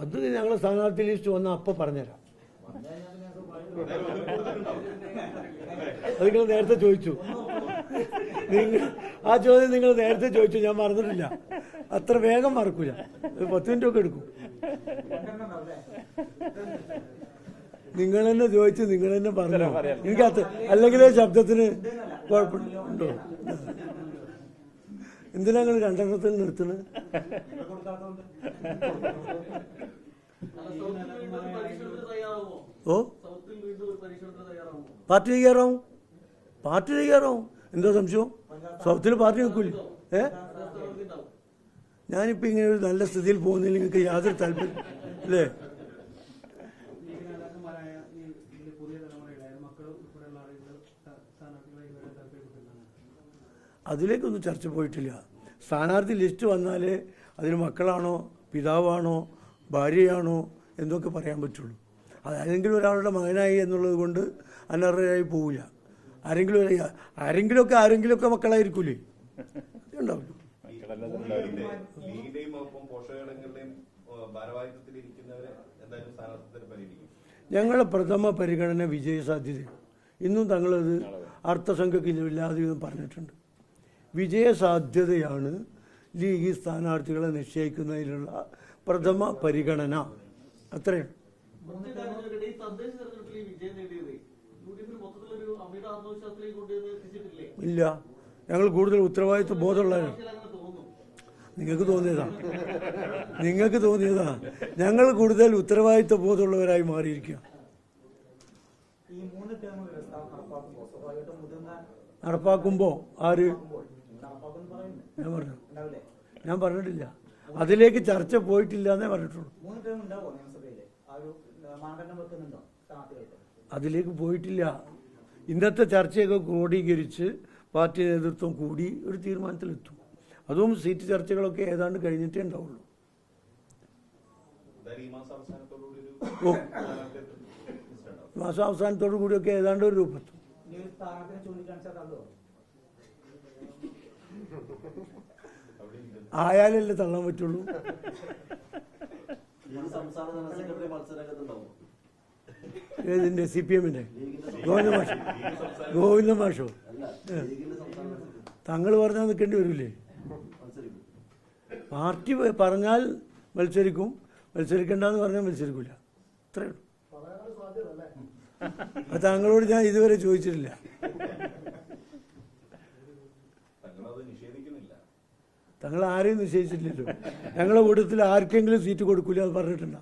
അത് ഞങ്ങൾ സ്ഥാനാർത്ഥി ലിസ്റ്റ് വന്ന അപ്പൊ പറഞ്ഞുതരാം നിങ്ങൾ നേരത്തെ ചോദിച്ചു. നിങ്ങൾ ആ ചോദ്യം നിങ്ങൾ നേരത്തെ ചോദിച്ചു ഞാൻ മറന്നിട്ടില്ല. അത്ര വേഗം മറക്കൂല. ഒരു പത്ത് മിനിറ്റ് ഒക്കെ എടുക്കും. നിങ്ങൾ തന്നെ ചോദിച്ചു നിങ്ങൾ തന്നെ പറഞ്ഞു എനിക്കത് അല്ലെങ്കിൽ ശബ്ദത്തിന് കുഴപ്പമുണ്ടോ എന്തിനാ നിങ്ങൾ രണ്ടെണ്ണത്തിൽ നിർത്തുന്നത് ഓ? പാർട്ടി തയ്യാറാവും പാർട്ടി തയ്യാറാവും എന്താ സംശയം? സൗത്തിൽ പാർട്ടി നിൽക്കൂലേ? ഏ? ഞാനിപ്പോ ഇങ്ങനെ ഒരു നല്ല സ്ഥിതിയിൽ പോകുന്നതിൽ നിങ്ങൾക്ക് യാതൊരു താല്പര്യം അല്ലേ? അതിലേക്കൊന്നും ചർച്ച പോയിട്ടില്ല. സ്ഥാനാർത്ഥി ലിസ്റ്റ് വന്നാലേ അതിന് മക്കളാണോ പിതാവാണോ ഭാര്യയാണോ എന്തൊക്കെ പറയാൻ പറ്റുള്ളൂ. അത് ആരെങ്കിലും ഒരാളുടെ മകനായി എന്നുള്ളത് കൊണ്ട് അനർഹരായി പോവില്ല. ആരെങ്കിലും ആരെങ്കിലുമൊക്കെ ആരെങ്കിലുമൊക്കെ മക്കളായിരിക്കൂലേ? ഉണ്ടാവില്ല ലീഗിന്റെയും ഒപ്പം പോഷകങ്ങളുടെയും ഭാരവാഹിത്വത്തിൽ ഇരിക്കുന്നവരെ എന്തായാലും സ്ഥാനാർത്ഥിത്വത്തിന് പരിഗണിക്കും ഞങ്ങളെ പ്രഥമ പരിഗണന വിജയ സാധ്യത ഇന്നും തങ്ങളത് അർത്ഥസംഖ്യക്കില്ലാതെ പറഞ്ഞിട്ടുണ്ട്. വിജയ സാധ്യതയാണ് ലീഗ് സ്ഥാനാർത്ഥികളെ നിശ്ചയിക്കുന്നതിനുള്ള പ്രഥമ പരിഗണന. അത്രയാണ് ഇല്ല. ഞങ്ങൾ കൂടുതൽ ഉത്തരവാദിത്വ ബോധമുള്ളവരാണ്. തോന്നുന്നു നിങ്ങൾക്ക് തോന്നിയതാ? നിങ്ങൾക്ക് തോന്നിയതാ? ഞങ്ങൾ കൂടുതൽ ഉത്തരവാദിത്വ ബോധമുള്ളവരായി മാറിയിരിക്കുക. നടപ്പാക്കുമ്പോൾ നടപ്പാക്കുമ്പോൾ ആര്? ഞാൻ പറഞ്ഞു. ഞാൻ പറഞ്ഞിട്ടില്ല. അതിലേക്ക് ചർച്ച പോയിട്ടില്ല എന്നേ പറഞ്ഞിട്ടുള്ളൂ. മൂന്ന് ടേം ഉണ്ടാവോ നിയമസഭയിൽ? ആ ഒരു മാനദണ്ഡം വെക്കുന്നുണ്ടോ? സ്ഥാനാർത്ഥികൾക്ക്? അതിലേക്ക് പോയിട്ടില്ല. ഇന്നത്തെ ചർച്ചയൊക്കെ ക്രോഡീകരിച്ച് പാർട്ടി നേതൃത്വം കൂടി ഒരു തീരുമാനത്തിലെത്തും. അതും സീറ്റ് ചർച്ചകളൊക്കെ ഏതാണ്ട് കഴിഞ്ഞിട്ടേ ഉണ്ടാവുള്ളൂ. ഓ. മാസം അവസാനത്തോടു കൂടിയൊക്കെ ഏതാണ്ട് ഒരു രൂപത്തും ആയാലല്ലേ തള്ളാൻ പറ്റുള്ളൂ. ഏതിന്റെ? സി പി എമ്മിന്റെ? ഗോവിന്ദ മാഷോ? ഗോവിന്ദ മാഷോ? തങ്ങൾ പറഞ്ഞാൽ നിൽക്കേണ്ടി വരില്ലേ പാർട്ടി പറഞ്ഞാൽ മത്സരിക്കും. മത്സരിക്കണ്ടെന്ന് പറഞ്ഞാൽ മത്സരിക്കില്ല അത്രേ ഉള്ളൂ. അത് താങ്കളോട് ഞാൻ ഇതുവരെ ചോദിച്ചിട്ടില്ല തങ്ങളത് നിഷേധിക്കുന്നില്ല. തങ്ങൾ ആരെയും നിശ്ചയിച്ചിട്ടില്ലല്ലോ ഞങ്ങളുടെ കൂട്ടത്തിൽ ആർക്കെങ്കിലും സീറ്റ് കൊടുക്കില്ല അത് പറഞ്ഞിട്ടുണ്ടോ?